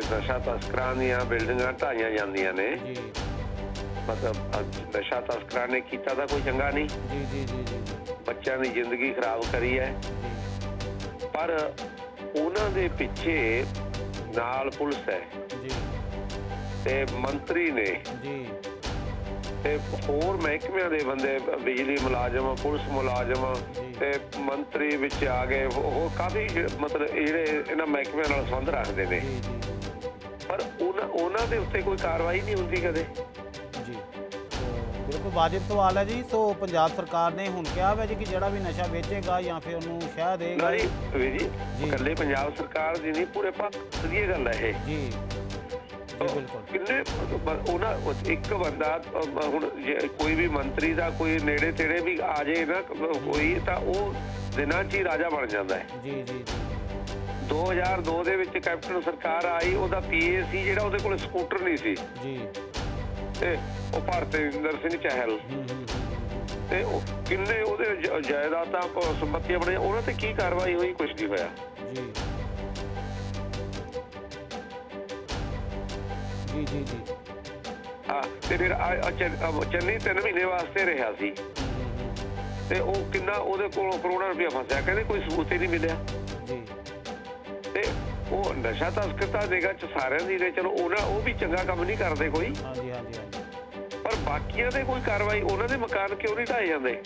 ਨਸ਼ਾ ਤਸਕਰਾਂ ਦੀਆਂ ਬਿਲਡਿੰਗਾਂ ਢਾਈਆਂ ਜਾਂਦੀਆਂ ਨੇ। ਜੀ। ਮਤਲਬ ਅ, ਨਸ਼ਾ ਤਸਕਰਾਂ ਨੇ ਕੀਤਾ ਤਾਂ ਕੋਈ ਚੰਗਾ ਨਹੀਂ। ਜੀ ਜੀ ਜੀ ਜੀ। ਬੱਚਿਆਂ ਦੀ ਜ਼ਿੰਦਗੀ ਖਰਾਬ ਕਰੀ ਹੈ। ਪਰ ਉਹਨਾਂ ਦੇ ਪਿੱਛੇ ਨਾਲ ਪੁਲਿਸ ਹੈ। ਜੀ। ਤੇ ਮੰਤਰੀ ਨੇ। ਜੀ। ਤੇ ਹੋਰ ਮਹਿਕਮਿਆਂ ਦੇ ਬੰਦੇ ਬਿਜਲੀ ਮੁਲਾਜ਼ਮ ਪੁਲਿਸ ਮੁਲਾਜ਼ਮ। ਤੇ ਮੰਤਰੀ ਵਿੱਚ ਆ ਗਏ। ਉਹ ਉਹ ਕਾਫੀ ਮਤਲਬ ਜਿਹੜੇ ਇਹਨਾਂ ਮਹਿਕਮਿਆਂ ਨਾਲ ਸੰਬੰਧ ਰੱਖਦੇ ਨੇ। ਜੀ ਜੀ। ਉਹਨਾਂ ਦੇ ਉੱਤੇ ਕੋਈ ਕਾਰਵਾਈ ਨਹੀਂ ਹੁੰਦੀ ਕਦੇ। ਜੀ। ਬਿਲਕੁਲ ਵਾਜਿਬ ਸਵਾਲ ਹੈ ਜੀ। ਸੋ ਪੰਜਾਬ ਸਰਕਾਰ ਨੇ ਹੁਣ ਕਿਹਾ ਹੋਇਆ ਜੀ ਕਿ ਜਿਹੜਾ ਵੀ ਨਸ਼ਾ ਵੇਚੇਗਾ ਜਾਂ ਫਿਰ ਉਹਨੂੰ ਸ਼ਹਿ ਦੇਗਾ। ਨਹੀਂ ਵੀਰ ਜੀ ਜੀ। ਇਕੱਲੇ ਪੰਜਾਬ ਸਰਕਾਰ ਦੀ ਨਹੀਂ ਪੂਰੇ ਭਾਰਤ ਦੀ ਇਹ ਗੱਲ ਹੈ ਇਹ। ਜੀ। ਕਿੰਨੇ ਉਹਨਾਂ ਉਹ ਇੱਕ ਬੰਦਾ ਹੁਣ ਕੋਈ ਵੀ ਮੰਤਰੀ ਦਾ ਕੋਈ ਨੇੜੇ ਤੇੜੇ ਵੀ ਆ ਜੇ ਨਾ ਕੋਈ ਤਾਂ ਉਹ ਦਿਨਾਂ 'ਚ ਹੀ ਰਾਜਾ ਬਣ ਜਾਂਦਾ ਹੈ। ਜੀ ਜੀ ਜੀ। 2002 ਦੇ ਵਿੱਚ ਕੈਪਟਨ ਸਰਕਾਰ ਆਈ ਉਹਦਾ ਪੀਏ ਸੀ ਜਿਹੜਾ ਉਹਦੇ ਕੋਲ ਸਕੂਟਰ ਨਹੀਂ ਸੀ। ਜੀ। ਤੇ ਉਹ ਭਰਤਿੰਦਰ ਸਿੰਘ ਚਹਿਲ। ਤੇ ਉਹ ਕਿੰਨੇ ਉਹਦੇ ਜਾਇਦਾਦਾਂ ਸੰਪਤੀਆਂ ਬਣੇ ਉਹਨਾਂ ਤੇ ਕੀ ਕਾਰਵਾਈ ਹੋਈ ਕੁਝ ਨਹੀਂ ਹੋਇਆ। ਜੀ। ਜੀ ਜੀ ਜੀ। ਹਾਂ ਤੇ ਫਿਰ ਚੰਨ- ਤਿੰਨ ਮਹੀਨੇ ਵਾਸਤੇ ਰਿਹਾ ਸੀ। ਤੇ ਉਹ ਕਿੰਨਾ ਉਹਦੇ ਕੋਲੋਂ ਕਰੋੜਾਂ ਰੁਪਇਆ ਫਸਿਆ ਕਹਿੰਦੇ ਕੋਈ ਸਬੂਤ ਹੀ ਨਹੀਂ ਮਿਲਿਆ। ਉਹ ਨਸ਼ਾ ਤਸਕਰਤਾ ਨਿਗਾਹ ਚ ਸਾਰਿਆਂ ਦੀ ਨੇ ਚਲੋ ਉਹਨਾਂ ਉਹ ਵੀ ਚੰਗਾ ਕੰਮ ਨਹੀਂ ਕਰਦੇ ਕੋਈ। ਹਾਂਜੀ ਹਾਂਜੀ ਹਾਂਜੀ। ਪਰ ਬਾਕੀਆਂ ਦੇ ਕੋਈ ਕਾਰਵਾਈ ਉਹਨਾਂ ਦੇ ਮਕਾਨ ਕਿਉਂ ਨਹੀਂ ਢਾਏ ਜਾਂਦੇ?